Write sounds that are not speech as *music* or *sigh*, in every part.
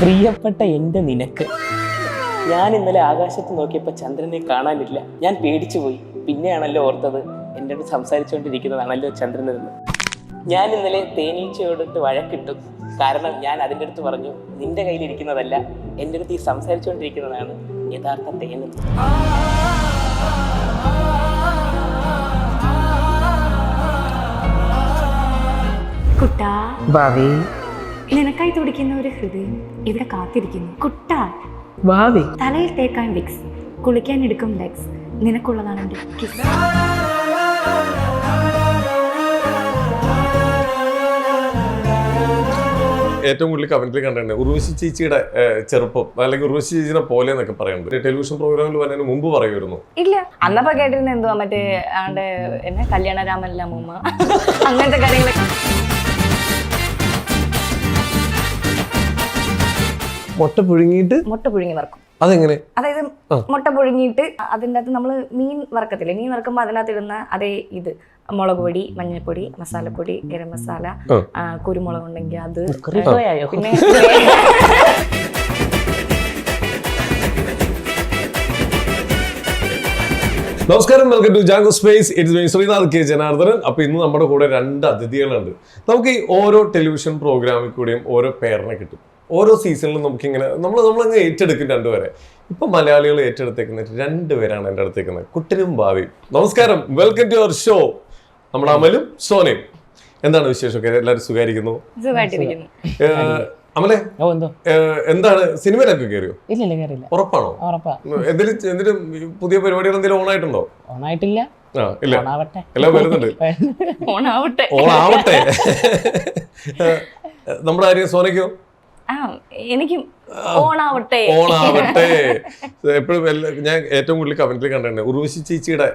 പ്രിയപ്പെട്ട എന്റെ നിനക്ക്. ഞാൻ ഇന്നലെ ആകാശത്ത് നോക്കിയപ്പോൾ ചന്ദ്രനെ കാണാനില്ല. ഞാൻ പേടിച്ചു പോയി. പിന്നെയാണല്ലോ ഓർത്തത്. എന്റെ അടുത്ത് സംസാരിച്ചുകൊണ്ടിരിക്കുന്നതാണല്ലോ ചന്ദ്രൻ എന്ന്. ഞാൻ ഇന്നലെ തേനീച്ചയോടിട്ട് വഴക്കിട്ടു. കാരണം ഞാൻ അതിന്റെ അടുത്ത് പറഞ്ഞു നിന്റെ കയ്യിലിരിക്കുന്നതല്ല എന്റെ അടുത്ത് ഈ സംസാരിച്ചുകൊണ്ടിരിക്കുന്നതാണ് യഥാർത്ഥ തേന് കുട്ടാ. ഭാവി. നിനക്കായി തുടിക്കുന്ന ഒരു ഹൃദയം ഇവിടെ കാത്തിരിക്കുന്നു. കുട്ടാ ഭാവി തലയിൽ തേക്കാൻ വിക്സ്. കുളിക്കാൻ എടുക്കും ലെക്സ് നിനക്കുള്ളതാണ് എന്റെ കിസ് ഏറ്റവും കൂടുതൽ കമന്റിൽ കണ്ടിട്ടുണ്ട്. ഉർവശി ചേച്ചിയുടെ ചെറുപ്പം അല്ലെങ്കിൽ ഉർവശി ചേച്ചിനെ പോലെ എന്നൊക്കെ പറയുന്നുണ്ട്. ടെലിവിഷൻ പ്രോഗ്രാമിൽ വന്നതിന് മുമ്പ് പറയുമായിരുന്നു. ഇല്ല. അന്നപ്പോ കേട്ടിരുന്ന എന്തുവാ? മറ്റേ ആണ്ട് എന്നെ കല്യാണരാമല്ല അമ്മൂമ്മ അങ്ങനത്തെ കാര്യങ്ങളൊക്കെ. മുട്ട പുഴുങ്ങിയിട്ട് മുട്ട പുഴുങ്ങി വറക്കും. അതെങ്ങനെ? അതായത് മുട്ട പുഴുങ്ങിയിട്ട് അതിന്റെ അകത്ത് നമ്മൾ മീൻ വറക്കത്തില്ലേ? മീൻ വറക്കുമ്പോൾ അതിനകത്ത് ഇടുന്ന അതേ ഇത്. മുളക് പൊടി മഞ്ഞൾപ്പൊടി മസാലപ്പൊടി ഗരം മസാല കുരുമുളക് ഉണ്ടെങ്കിൽ അത്. പിന്നെ നമസ്കാരം welcome to Jango space it's me Srinath K. Janardhanan. അപ്പൊ ഇന്ന് നമ്മുടെ കൂടെ രണ്ട് അതിഥികളുണ്ട്. നമുക്ക് ഈ ഓരോ ടെലിവിഷൻ പ്രോഗ്രാമിൽ കൂടെയും ഓരോ പേരിനെ കിട്ടും. ഓരോ സീസണിലും നമുക്കിങ്ങനെ നമ്മൾ നമ്മളങ്ങ് ഏറ്റെടുക്കും രണ്ടുപേരെ. ഇപ്പൊ മലയാളികൾ ഏറ്റെടുത്തേക്കുന്ന രണ്ടുപേരാണ് എന്റെ അടുത്തേക്കുന്നത്. കുട്ടനും ഭാവിയും. നമസ്കാരം. വെൽക്കം ടു അവർ ഷോ നമ്മുടെ അമലും സോനയും. എന്താണ് വിശേഷമൊക്കെ? എല്ലാവരും ഏഹ്, അമലെ എന്തോ? എന്താണ്? സിനിമയിലൊക്കെ കയറിയോ ഇല്ല ഇല്ല കയറിയില്ല ഉറപ്പാണോ? ഉറപ്പാ. എന്തെങ്കിലും എന്തെങ്കിലും പുതിയ പരിപാടികൾ എന്തെങ്കിലും ഓൺ ആയിട്ടുണ്ടോ ഓണായിട്ടില്ല. ആ ഇല്ല. ഓണാവട്ടെ. എല്ലാം വരുന്നുണ്ട്. *laughs* ഓണാവട്ടെ. നമ്മുടെ ആര്യ സോനയ്ക്കോ? എനിക്കും ഓണാവട്ടെ. ഓണാവട്ടെ. എപ്പോഴും ഞാൻ ഏറ്റവും കൂടുതൽ കമന്റിൽ കണ്ടിട്ടുണ്ട്. ഉർവശി ചേച്ചിയുടെ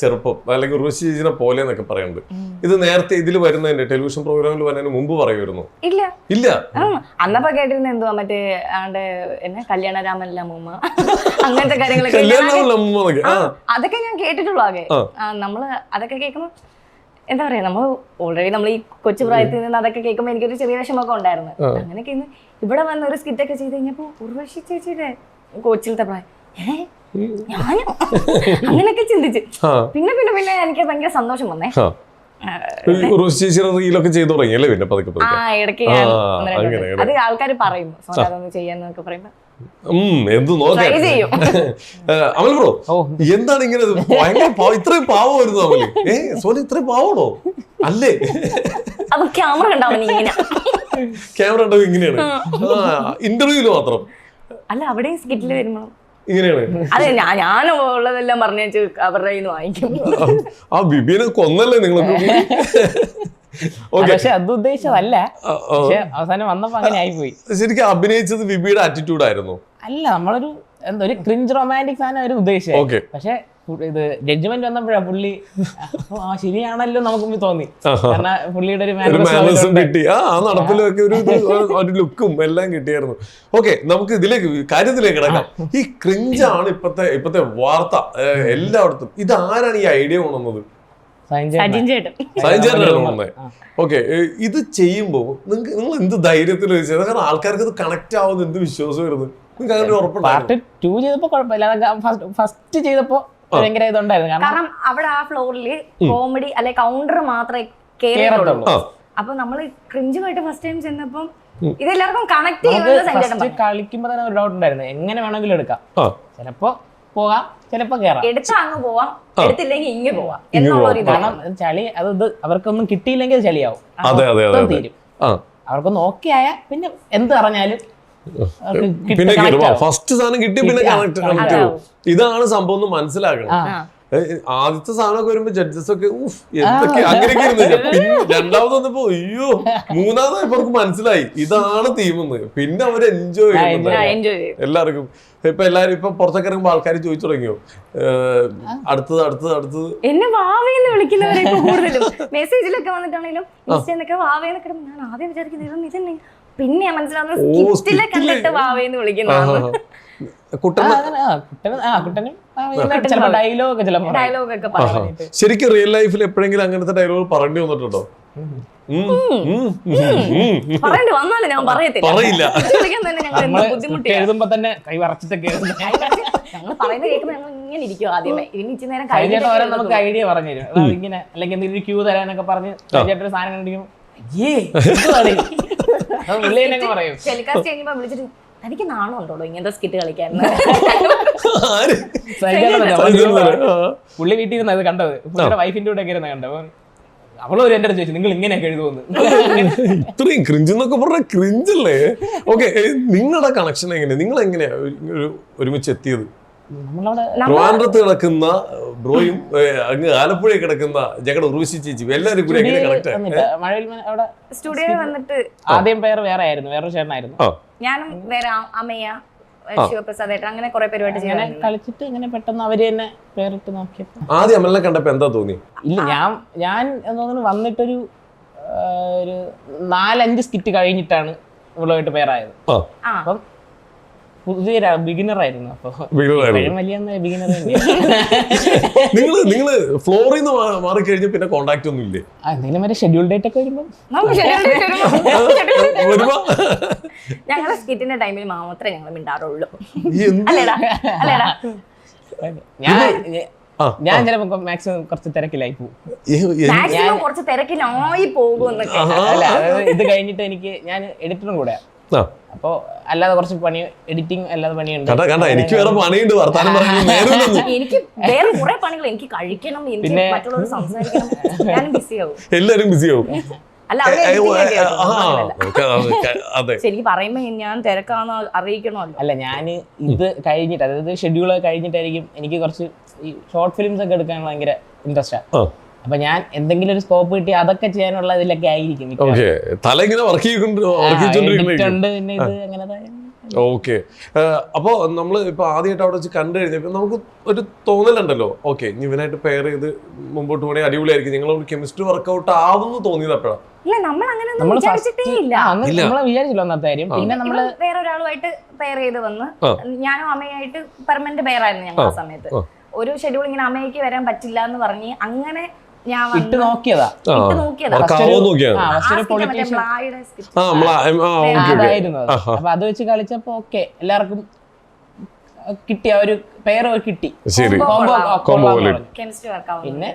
ചെറുപ്പം അല്ലെങ്കിൽ ഉർവശി ചേച്ചിനെ പോലെ എന്നൊക്കെ പറയുന്നുണ്ട്. ഇത് നേരത്തെ ഇതിൽ വരുന്നതിന്റെ ടെലിവിഷൻ പ്രോഗ്രാമിൽ വരുന്നതിന് മുമ്പ് പറയുമായിരുന്നു. ഇല്ല. ഇല്ല. അന്നപ്പോ കേട്ടിരുന്ന എന്തുവാ മറ്റേ ആണ്ട് എന്നെ അമ്മൂമ്മ അങ്ങനത്തെ കാര്യങ്ങളൊക്കെ അതൊക്കെ ഞാൻ കേട്ടിട്ടുള്ളൂ ആകെ. നമ്മൾ അതൊക്കെ കേൾക്കുമ്പോ എന്താ പറയാ നമ്മൾ ഓൾറെഡി നമ്മൾ ഈ കൊച്ചു പ്രായത്തിൽ നിന്ന് അതൊക്കെ കേൾക്കുമ്പോൾ എനിക്കൊരു ചെറിയ വിഷമൊക്കെ ഉണ്ടായിരുന്നു. അങ്ങനെയൊക്കെ ഇന്ന് ഇവിടെ വന്ന് ഒരു സ്കിറ്റൊക്കെ ചെയ്ത് കഴിഞ്ഞപ്പോ ഉർവശി ചേച്ചിയുടെ കൊച്ചിലത്തെ പ്രായം. ഏ? ഞാനോ? *laughs* അങ്ങനെയൊക്കെ ചിന്തിച്ച്. പിന്നെ പിന്നെ പിന്നെ എനിക്ക് ഭയങ്കര സന്തോഷം വന്നേ. റീലൊക്കെ ചെയ്തു തുടങ്ങിയല്ലേ പിന്നെ പതുക്കെ അത് ആൾക്കാർ പറയും ചെയ്യാന്നൊക്കെ പറയുമ്പോ. എന്ത് നോക്കാം. *laughs* അമൽ ബ്രോ എന്താണ് ഇങ്ങനെ? ഭയങ്കര പാവം ഇത്രയും പാവമായിരുന്നു അമൽ. ഏ സോനി ഇത്രയും പാവണോ അല്ലേ? ക്യാമറ ക്യാമറ ഉണ്ടാവും ഇങ്ങനെയാണ്. ആ. ഇന്റർവ്യൂൽ മാത്രം. അല്ല അവിടെ സ്കിറ്റിൽ വരുമ്പോ. ഇങ്ങനെയാണ്. അതെ ഞാൻ ഞാൻ ഉള്ളതെല്ലാം പറഞ്ഞു അവരുടെ കയ്യിൽ നിന്ന് വാങ്ങിക്കും. ആ, ബിബിനെ കൊന്നല്ലേ നിങ്ങൾക്ക് ഓക്കെ പക്ഷെ അത് ഉദ്ദേശിച്ചതല്ല. അവസാനം വന്നപ്പോ അങ്ങനെ ആയിപ്പോയി. *laughs* ശരിക്കും അഭിനയിച്ചത് വിബിയുടെ ആറ്റിറ്റ്യൂഡ് ആയിരുന്നു. അല്ല നമ്മളൊരു എന്താ ഒരു ക്രിഞ്ച് റൊമാന്റിക് ഫാൻ ഒരു ഉദ്ദേശിച്ചത് പക്ഷെ ഇത് ജഡ്ജ്മെന്റ് വന്നപ്പോഴാ പുള്ളി ആ ശരിയാണല്ലോ നമുക്ക് തോന്നി. കാരണം പുള്ളിയുടെ ഒരു കിട്ടി. ആ നടപ്പിലൊക്കെ ഒരു ഒരു ലുക്കും എല്ലാം കിട്ടിയായിരുന്നു. ഓക്കെ നമുക്ക് ഇതിലേക്ക് കാര്യത്തിലേക്ക് കിടക്കാം. ഈ ക്രിഞ്ചാണ് ഇപ്പത്തെ ഇപ്പത്തെ വാർത്ത എല്ലായിടത്തും. ഇത് ആരാണ് ഈ ഐഡിയ കൊണ്ടുവന്നത്? സജിൻ ചേട്ടൻ. സൈൻചേട്ടനാണ് കൊണ്ടുവന്നത് ഓക്കെ ഇത് ചെയ്യുമ്പോൾ നിങ്ങൾക്ക് നിങ്ങൾ എന്ത് ധൈര്യത്തിൽ ചെയ്തത്? കാരണം ആൾക്കാർക്ക് ഇത് കണക്ട് ആവുന്ന എന്ത് വിശ്വാസം വരുന്നു നിങ്ങൾക്ക് അങ്ങനെ ഒരു ഉറപ്പുണ്ടായിരുന്നു? പാർട്ട് ടു ചെയ്തപ്പോ കുഴപ്പമില്ല. ഫസ്റ്റ് ചെയ്തപ്പോ ഭയങ്കര ഇതുണ്ടായിരുന്നു. കാരണം കാരണം അവിടെ ആ ഫ്ലോറിൽ കോമഡി അല്ലെ കൗണ്ടർ മാത്രമേ കേറുള്ളൂ അപ്പൊ നമ്മൾ ക്രിഞ്ചുമായിട്ട് ഫസ്റ്റ് ടൈം ചെന്നപ്പം ഇതെല്ലാവർക്കും കണക്ട് ചെയ്യുന്നത് സഞ്ജേട്ടൻ ഫസ്റ്റ് പറഞ്ഞു. കളിക്കുമ്പോ തന്നെ ഒരു ഡൗട്ട് ഉണ്ടായിരുന്നു. എങ്ങനെ വേണമെങ്കിലും എടുക്കാം. ചിലപ്പോ പോകാം. ചിലപ്പോ കേറാം. എടുത്താ അങ്ങ് പോവാം. എടുത്തില്ലെങ്കിൽ ഇങ്ങ് പോവാം. എന്നുള്ള ഒരു ഇതാണ്. കാരണം ചളി അത് ഇത് അവർക്കൊന്നും കിട്ടിയില്ലെങ്കിൽ അത് ചളിയാവും അതെ അതെ അതെ മൊത്തം അതെ. തീരും. ആ. അവർക്കൊന്ന് ഓക്കെ ആയാൽ പിന്നെ എന്ത് പറഞ്ഞാലും അവർക്ക് കിട്ടി. പിന്നെ connect ആവും. ഫസ്റ്റ് സാധനം കിട്ടി പിന്നെ കണക്ട് connect കണക്ട് ആവും ഇതാണ് സംഭവം എന്ന് മനസ്സിലാക്കണം. ആ. ആദ്യത്തെ സാധനമൊക്കെ വരുമ്പോ ജഡ്ജസ് ഒക്കെ എന്തൊക്കെ അങ്ങനെയൊക്കെ ഇരുന്നു പിന്നെ രണ്ടാമത് വന്നപ്പോ അയ്യോ മൂന്നാമതായി മനസ്സിലായി. ഇതാണ് തീമെന്ന് പിന്നെ അവർ എൻജോയ് ചെയ്യുന്നുണ്ട്. എല്ലാവർക്കും. ഇപ്പൊ എല്ലാരും ഇപ്പൊ പുറത്തൊക്കെ ഇറങ്ങുമ്പോ ആൾക്കാർ ചോദിച്ചു തുടങ്ങിയോ? അടുത്തത് അടുത്തത് അടുത്തത്. എന്നെ വാവേന്ന് വിളിക്കുന്നവരെ കൂടുതലും. *laughs* മെസ്സേജിലൊക്കെ വന്നിട്ടാണെങ്കിലും ഇടുമ്പോ ഞാൻ ആദ്യം വിചാരിക്കുന്നത് ഇതൊന്നും. പിന്നെ മനസ്സിലാവുന്നത്. കണ്ടിട്ട്. വിളിക്കുന്നതാണ്. കുട്ടൻ ആ, കുട്ടനും ഡയലോഗ് ഡയലോഗ് ഒക്കെ ശരിക്കും റിയൽ ലൈഫിൽ എപ്പോഴെങ്കിലും അങ്ങനത്തെ ഡയലോഗ് പറഞ്ഞു വന്നിട്ടുണ്ടോ. പറയണ്ട വന്നാലും ഞാൻ പറയത്തില്ല. പറയില്ല. തന്നെ എഴുതുമ്പോ കൈ വറച്ചിട്ടൊക്കെ. ഞങ്ങൾ പറയുന്നത് കേൾക്കുമ്പോൾ ഞങ്ങൾ ഇങ്ങനെ ഇരിക്കും ആദ്യമേ. ഇനി ഇച്ചിരി നേരം കഴിഞ്ഞിട്ട് ഓരോ നമുക്ക് ഐഡിയ പറഞ്ഞു തരും. ഇങ്ങനെ അല്ലെങ്കിൽ എന്തെങ്കിലും ക്യൂ തരാനൊക്കെ പറഞ്ഞ് കഴിഞ്ഞിട്ട് ഒരു സാധനം കണ്ടിരിക്കും അയ്യേ എന്തുവാണ് ഇത്?" *laughs* അത് പുള്ളി പറയും. ടെലികാസ്റ്റ് ചെയ്യുമ്പോ വിളിച്ചിട്ട് തനിക്ക് നാണം ഉണ്ടോ ഇങ്ങനത്തെ സ്കിറ്റ് കളിക്കാൻ. പുള്ളി വീട്ടിൽ നിന്നത് അത് കണ്ടത്. പുള്ളിയുടെ വൈഫിന്റെ കൂടെ ഒക്കെ ഇരുന്ന് കണ്ടത് എന്റെ അടുത്ത് ചോദിച്ചു നിങ്ങൾ ഇങ്ങനെയൊക്കെ എഴുതുമെന്ന് ഇത്രയും ക്രിഞ്ച് എന്നൊക്കെ പറഞ്ഞ ക്രിഞ്ചല്ലേ ഓക്കെ നിങ്ങളുടെ കണക്ഷൻ എങ്ങനെയാ? നിങ്ങൾ എങ്ങനെയാ ഒരു- ഒരു- ഒരുമിച്ച് എത്തിയത്? ട്രിവാൻഡ്രത്ത് കിടക്കുന്ന ബ്രോയും അങ്ങ് ആലപ്പുഴ കിടക്കുന്ന ഞങ്ങളുടെ ഉർവശി ചേച്ചി എല്ലാവരും കൂടി എങ്ങനെ കണക്ട് മഴവിൽ മന- അവിടെ സ്റ്റുഡിയോയിൽ വന്നിട്ട് ആദ്യം പേര് വേറെ ആയിരുന്നു വേറൊരു ചേട്ടനായിരുന്നു. ആ. ഞാനും വേറെ ആ- അമ്മയ്യ ശിവപ്രസാദ് ഏട്ടൻ അങ്ങനെ കുറെ പരിപാടി അങ്ങനെ ചെയ്യാൻ കളിച്ചിട്ട് ഇങ്ങനെ പെട്ടെന്ന് അവർ തന്നെ പേരിട്ട് നോക്കിയപ്പോ. ആദ്യം അമലിനെ കണ്ടപ്പോ എന്താ തോന്നി? ഇല്ല ഞാൻ ഞാൻ എന്ന് തോന്നുന്നു വന്നിട്ടൊരു ആ, ഒരു നാലഞ്ച് സ്കിറ്റ് കഴിഞ്ഞിട്ടാണ് ഇവളുമായിട്ട് പേരായത്. ആ. ആ. അപ്പം പുതിയ ബിഗിനർ ആയിരുന്നു. അപ്പൊ വലിയ ബിഗിനർ നിങ്ങൾ നിങ്ങൾ ഫ്ലോറിൽ നിന്ന് മാറിക്കഴിഞ്ഞ് പിന്നെ കോണ്ടാക്ട് ഒന്നും ഇല്ലേ? എന്തെങ്കിലും വരെ ഷെഡ്യൂൾ ഡേറ്റ് ഒക്കെ വരുമ്പോൾ ഞങ്ങളെ സ്കിറ്റിന്റെ ടൈമിൽ മാത്രമേ ഞങ്ങൾ മിണ്ടാറുള്ളൂ. അല്ലേടാ അല്ലേടാ. ഞാൻ ഞാൻ ചിലപ്പോ മാക്സിമം കുറച്ച് തിരക്കിലായി പോകും. കുറച്ച് തിരക്കിലായി അതായത് ഇത് കഴിഞ്ഞിട്ട് എനിക്ക് ഞാൻ എഡിറ്ററും കൂടെ ആ അപ്പോ അല്ലാതെ കുറച്ച് പണി എഡിറ്റിംഗ് അല്ലാതെ പണിയുണ്ട്. കണ്ട കണ്ട എനിക്ക് വേറെ പണിയുണ്ട് വർത്താനം പറഞ്ഞു *laughs* എനിക്ക് വേറെ കുറെ പണികൾ എനിക്ക് കഴിക്കണം എനിക്ക് പിന്നെ- മറ്റുള്ളവർ സംസാരിക്കണം. ഞാനും ബിസി ആവും. എല്ലാരും ബിസി ആവും. ശരിക്കും *laughs* പറയുമ്പോ ഞാൻ തിരക്കാന്ന് അറിയിക്കണമല്ലോ. അല്ല ഞാൻ ഇത് കഴിഞ്ഞിട്ട് അതായത് ഷെഡ്യൂൾ കഴിഞ്ഞിട്ടായിരിക്കും എനിക്ക് കുറച്ച് ഈ ഷോർട്ട് ഫിലിംസ് ഒക്കെ എടുക്കാൻ ഭയങ്കര ഇൻട്രസ്റ്റ് ആ. അപ്പൊ ഞാൻ എന്തെങ്കിലും ഒരു സ്കോപ്പ് കിട്ടി അതൊക്കെ ചെയ്യാനുള്ള ഇതിലൊക്കെ ആയിരിക്കും. ഓക്കെ തല ഇങ്ങനെ വർക്ക് ചെയ്തുകൊണ്ട് പിന്നെ ഇത് അങ്ങനെ ഓക്കെ അപ്പോൾ നമ്മൾ ഇപ്പോൾ ആദ്യമായിട്ട് അവിടെ വെച്ച് കണ്ടു കഴിഞ്ഞപ്പോൾ നമുക്ക് ഒരു തോന്നലുണ്ടല്ലോ. ഓക്കെ ഇനി ഇവനായിട്ട് പെയർ ചെയ്ത് മുമ്പോട്ട് പോകണേ അടിപൊളിയായിരിക്കും. നിങ്ങളോട് കെമിസ്ട്രി വർക്കൗട്ട് ആവുമെന്ന് തോന്നിയത് അപ്പോഴാണ് ഇല്ല നമ്മൾ അങ്ങനെ നമ്മൾ വിചാരിച്ചിട്ടേ ഇല്ല. ഇല്ല. നമ്മളെ വിചാരിച്ചില്ല ഒന്നാമത്തെ കാര്യം. പിന്നെ നമ്മൾ വേറെ ഒരാളുമായിട്ട് പെയർ ചെയ്ത് വന്ന് ഞാനും അമ്മയായിട്ട് പെർമനന്റ് പെയർ ആയിരുന്നു ഞങ്ങൾ ആ സമയത്ത്. ഒരു ഷെഡ്യൂൾ ഇങ്ങനെ അമ്മയ്ക്ക് വരാൻ പറ്റില്ല എന്ന് പറഞ്ഞ് അങ്ങനെ ഞാൻ ഇട്ട് വന്ന് നോക്കിയതാ ആ. ഇട്ട് നോക്കിയതാ വർക്ക് First ഒരു- ആവുമോ നോക്കിയാണ് ആ ആ ഫസ്റ്റ് ഒരു skit മറ്റേ പൊളിറ്റീഷ്യൻ ബ്ലായുടെ skit. ആ നമ്മളെ ആ ഓക്കെ ഓക്കെ. അതായിരുന്നു. അത്. അപ്പൊ അത് വെച്ച് കളിച്ചപ്പോ ഓക്കെ എല്ലാവർക്കും കിട്ടി ആ ഒരു പേര് കിട്ടി. ശരി. Combo കോംബോ കൊള്ളാം. Combo പോലെ. Chemistry work ആവുന്നു. പിന്നെ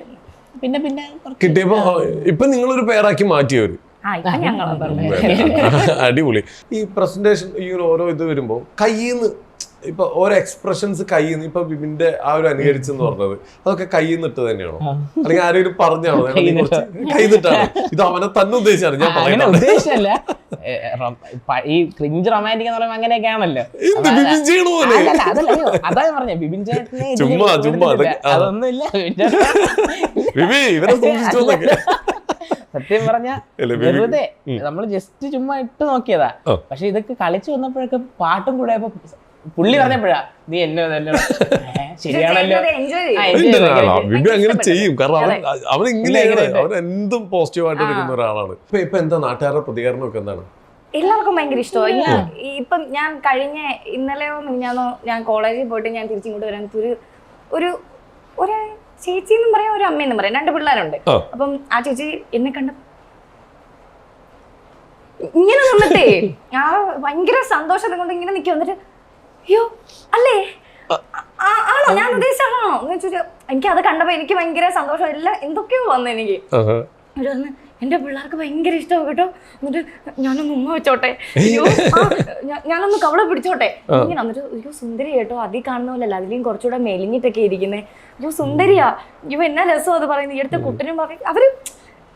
പിന്നെ പിന്നെ കുറച്ച് കിട്ടിയപ്പോ ഇപ്പൊ നിങ്ങളൊരു പേരാക്കി മാറ്റിയവര് ആ ഇപ്പൊ ഞങ്ങളാ പറഞ്ഞത് അടിപൊളി. ഈ പ്രസന്റേഷൻ ഈ ഒരു ഓരോ ഇത് വരുമ്പോ കയ്യിന്ന് ഇപ്പൊ ഓരോ എക്സ്പ്രഷൻസ് കയ്യിന്ന് ഇപ്പൊ ബിബിന്റെ ആ ഒരു അനുകരിച്ചെന്ന് പറഞ്ഞത്. അതൊക്കെ കയ്യിൽ നിന്നിട്ട് തന്നെയാണോ അല്ലെങ്കിൽ ആരെങ്കിലും പറഞ്ഞാണോ? കൈ കയ്യിന്നിട്ടാണ്. ഇത് അവനെ തന്നെ ഉദ്ദേശിച്ചാണ്. ഞാൻ പ- ഈ ക്രിഞ്ച് റൊമാന്റിക് എന്ന് പറയുമ്പോൾ അതാ ഞാൻ പറഞ്ഞേ. ബിബിൻ ചേട്ടനെ ചുമ്മാ, ചുമ്മാ. അതൊന്നുമില്ല. സത്യം പറഞ്ഞ വെറുതെ നമ്മൾ ജസ്റ്റ് ചുമ്മാ ഇട്ട് നോക്കിയതാ. പക്ഷെ ഇതൊക്കെ കളിച്ചു വന്നപ്പോഴൊക്കെ പാട്ടും കൂടെ പുള്ളി പറഞ്ഞപ്പോഴാ നീ എന്നെ തന്നെ *laughs* ശരിയാണല്ലോ. ബിബി അങ്ങനെ ചെയ്യും. കാരണം അവൻ അവൻ ഇങ്ങനെയാണ് അവൻ എന്തും പോസിറ്റീവ് ആയിട്ട് എടുക്കുന്ന ഒരാളാണ്. ഇപ്പൊ ഇപ്പൊ എന്താ നാട്ടുകാരുടെ പ്രതികരണം ഒക്കെ എന്താണ്? എല്ലാവർക്കും ഭയങ്കര ഇഷ്ടമാണ് ഇപ്പം ഞാൻ കഴിഞ്ഞ ഇന്നലെയോ മിനിഞ്ഞാന്നോ ഞാൻ കോളേജിൽ പോയിട്ട് ഞാൻ തിരിച്ചിങ്ങോട്ട് വരാൻ ഒരു ഒരു ഒരു ചേച്ചി എന്നും പറയാം ഒരു അമ്മയെന്നും പറയാം. രണ്ട് പിള്ളേരുണ്ട്. അപ്പം ആ ചേച്ചി എന്നെ കണ്ട ഇങ്ങനെ നിന്നിട്ടേ ആ ഭയങ്കര സന്തോഷം കൊണ്ട് ഇങ്ങനെ നിൽക്കുക എന്നിട്ട് അയ്യോ അല്ലേ? ആണോ? ഞാൻ ഉദ്ദേശിച്ച ആളാണോ എന്ന് ചോദിച്ചാൽ എനിക്ക് അത് കണ്ടപ്പോ എനിക്ക് ഭയങ്കര സന്തോഷം. എല്ലാം എന്തൊക്കെയോ വന്നു എനിക്ക്. എന്റെ പിള്ളേർക്ക് ഭയങ്കര ഇഷ്ടമാവും കേട്ടോ. എന്നിട്ട് ഞാനൊന്ന് ഉമ്മ വെച്ചോട്ടെ. അയ്യോ ഞാനൊന്ന് കവള പിടിച്ചോട്ടെ. ഇങ്ങനെ എന്നിട്ട് അയ്യോ സുന്ദരി കേട്ടോ. അതിൽ കാണുന്ന പോലല്ല അതിലും കുറച്ചുകൂടെ മെലിഞ്ഞിട്ടൊക്കെ ഇരിക്കുന്നേ. അയ്യോ സുന്ദരിയാ. അയ്യോ എന്നാ രസം അത് പറയുന്നത് ഈ അടുത്ത കുട്ടനും പറയും അവർ